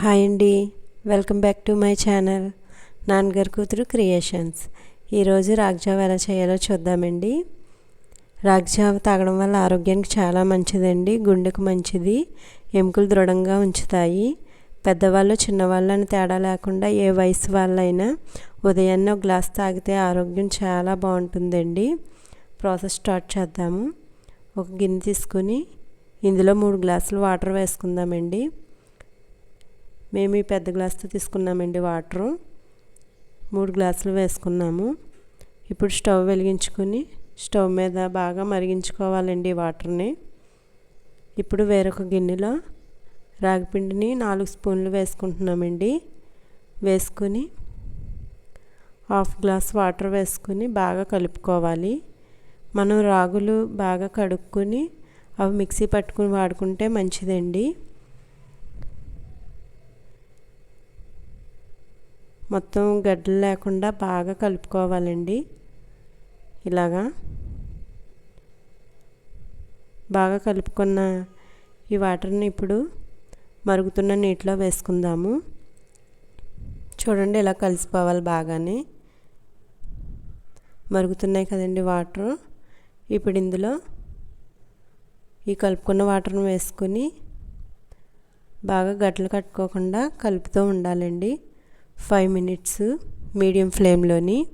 Hi అండి. Welcome back to my channel. నాన్నగారు కూతురు క్రియేషన్స్. ఈరోజు రాగ్జావ ఎలా చేయాలో చూద్దామండి. రాగ్జావ తాగడం వల్ల ఆరోగ్యానికి చాలా మంచిదండి. గుండెకు మంచిది. ఎముకలు దృఢంగా ఉంచుతాయి. పెద్దవాళ్ళు చిన్నవాళ్ళు అని తేడా లేకుండా ఏ వయసు వాళ్ళైనా ఉదయాన్నే ఒక గ్లాస్ తాగితే ఆరోగ్యం చాలా బాగుంటుందండి. ప్రాసెస్ స్టార్ట్ చేద్దాము. ఒక గిన్నె తీసుకుని ఇందులో మూడు గ్లాసులు వాటర్ వేసుకుందామండి. మేము ఈ పెద్ద గ్లాస్తో తీసుకున్నామండి వాటరు. మూడు గ్లాసులు వేసుకున్నాము. ఇప్పుడు స్టవ్ వెలిగించుకొని స్టవ్ మీద బాగా మరిగించుకోవాలండి వాటర్ని. ఇప్పుడు వేరొక గిన్నెలో రాగిపిండిని నాలుగు స్పూన్లు వేసుకుంటున్నామండి. వేసుకొని హాఫ్ గ్లాస్ వాటర్ వేసుకొని బాగా కలుపుకోవాలి. మనం రాగులు బాగా కడుక్కొని అవి మిక్సీ పట్టుకుని వాడుకుంటే మంచిదండి. మొత్తం గడ్డలు లేకుండా బాగా కలుపుకోవాలండి. ఇలాగా బాగా కలుపుకున్న ఈ వాటర్ని ఇప్పుడు మరుగుతున్న నీటిలో వేసుకుందాము. చూడండి ఇలా కలిసిపోవాలి బాగానే. మరుగుతున్నాయి కదండి వాటర్. ఇప్పుడు ఇందులో ఈ కలుపుకున్న వాటర్ని వేసుకొని బాగా గడ్డలు కట్టుకోకుండా కలుపుతూ ఉండాలండి. ఫైవ్ మినిట్స్ మీడియం ఫ్లేమ్లోని.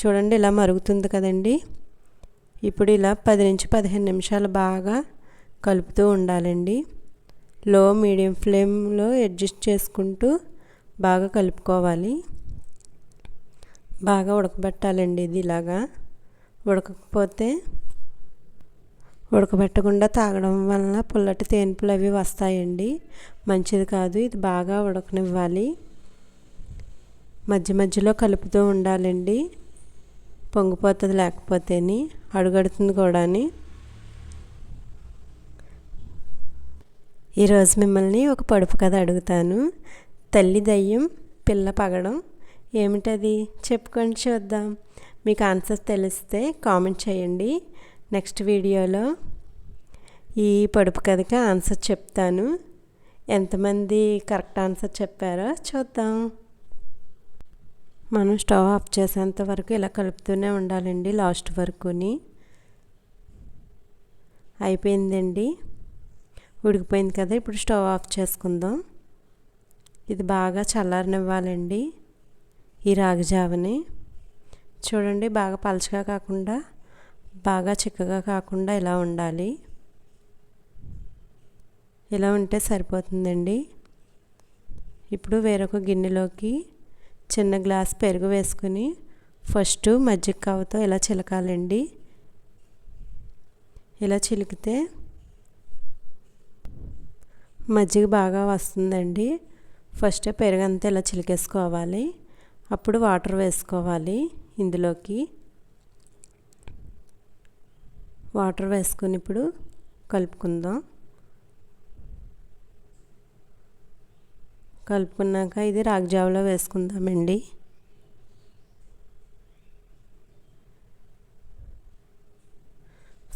చూడండి ఇలా మరుగుతుంది కదండి. ఇప్పుడు ఇలా పది నుంచి పదిహేను నిమిషాలు బాగా కలుపుతూ ఉండాలండి. లో మీడియం ఫ్లేమ్లో అడ్జస్ట్ చేసుకుంటూ బాగా కలుపుకోవాలి. బాగా ఉడకబెట్టాలండి ఇది ఇలాగా. ఉడకకపోతే ఉడకబెట్టకుండా తాగడం వలన పుల్లటి తేనుపులు అవి వస్తాయండి. మంచిది కాదు ఇది బాగా ఉడకనివ్వాలి. మధ్య మధ్యలో కలుపుతూ ఉండాలండి. పొంగిపోతుంది లేకపోతేని అడుగడుతుంది కూడాని. ఈరోజు మిమ్మల్ని ఒక పొడుపు కథ అడుగుతాను. తల్లి దయ్యం పిల్ల పగడం. ఏమిటది? చెప్పుకొని చూద్దాం. మీకు ఆన్సర్స్ తెలిస్తే కామెంట్ చేయండి. నెక్స్ట్ వీడియోలో ఈ పొడుపు కథకి ఆన్సర్ చెప్తాను. ఎంతమంది కరెక్ట్ ఆన్సర్ చెప్పారో చూద్దాం. మనం స్టవ్ ఆఫ్ చేసేంత వరకు ఇలా కలుపుతూనే ఉండాలండి లాస్ట్ వరకుని. అయిపోయిందండి. ఉడికిపోయింది కదా ఇప్పుడు స్టవ్ ఆఫ్ చేసుకుందాం. ఇది బాగా చల్లారనివ్వాలండి ఈ రాగి జావని. చూడండి బాగా పలచగా కాకుండా బాగా చిక్కగా కాకుండా ఇలా ఉండాలి? ఇలా ఉంటే సరిపోతుందండి? ఇప్పుడు వేరొక గిన్నెలోకి చిన్న గ్లాస్ పెరుగు వేసుకుని ఫస్ట్ మజ్జిగ కవ్వతో ఇలా చిలకాలండి? ఇలా చిలికితే మజ్జిగ బాగా వస్తుందండి. ఫస్ట్ పెరుగు అంతా ఇలా చిలికేసుకోవాలి? అప్పుడు వాటర్ వేసుకోవాలి ఇందులోకి. వాటర్ వేసుకొని ఇప్పుడు కలుపుకుందాం. కలుపుకున్నాక ఇది రాగిజావలో వేసుకుందామండి.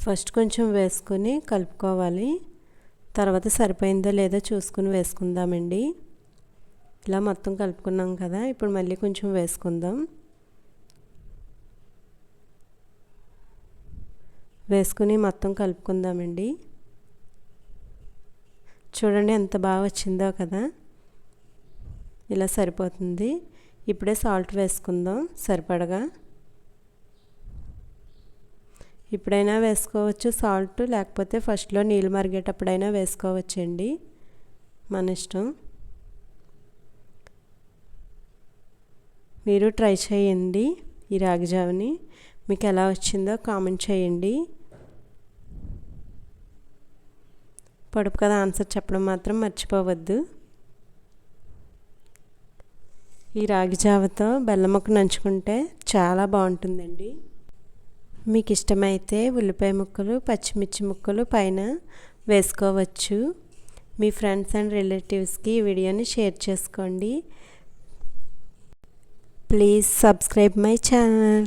ఫస్ట్ కొంచెం వేసుకొని కలుపుకోవాలి. తర్వాత సరిపోయిందో లేదో చూసుకుని వేసుకుందామండి. ఇలా మొత్తం కలుపుకున్నాం కదా ఇప్పుడు మళ్ళీ కొంచెం వేసుకుందాం. వేసుకుని మొత్తం కలుపుకుందామండి. చూడండి ఎంత బాగా వచ్చిందో కదా. ఇలా సరిపోతుంది. ఇప్పుడే సాల్ట్ వేసుకుందాం సరిపడగా. ఇప్పుడైనా వేసుకోవచ్చు సాల్ట్ లేకపోతే ఫస్ట్లో నీళ్ళు మరిగేటప్పుడైనా వేసుకోవచ్చండి. మన ఇష్టం. మీరు ట్రై చేయండి ఈ రాగి జావని. మీకు ఎలా వచ్చిందో కామెంట్ చేయండి. పొడుపు కదా ఆన్సర్ చెప్పడం మాత్రం మర్చిపోవద్దు. ఈ రాగి జావతో బెల్లం ముక్క నంచుకుంటే చాలా బాగుంటుందండి. మీకు ఇష్టమైతే ఉల్లిపాయ ముక్కలు పచ్చిమిర్చి ముక్కలు పైన వేసుకోవచ్చు. మీ ఫ్రెండ్స్ అండ్ రిలేటివ్స్కి ఈ వీడియోని షేర్ చేసుకోండి. Please subscribe my channel.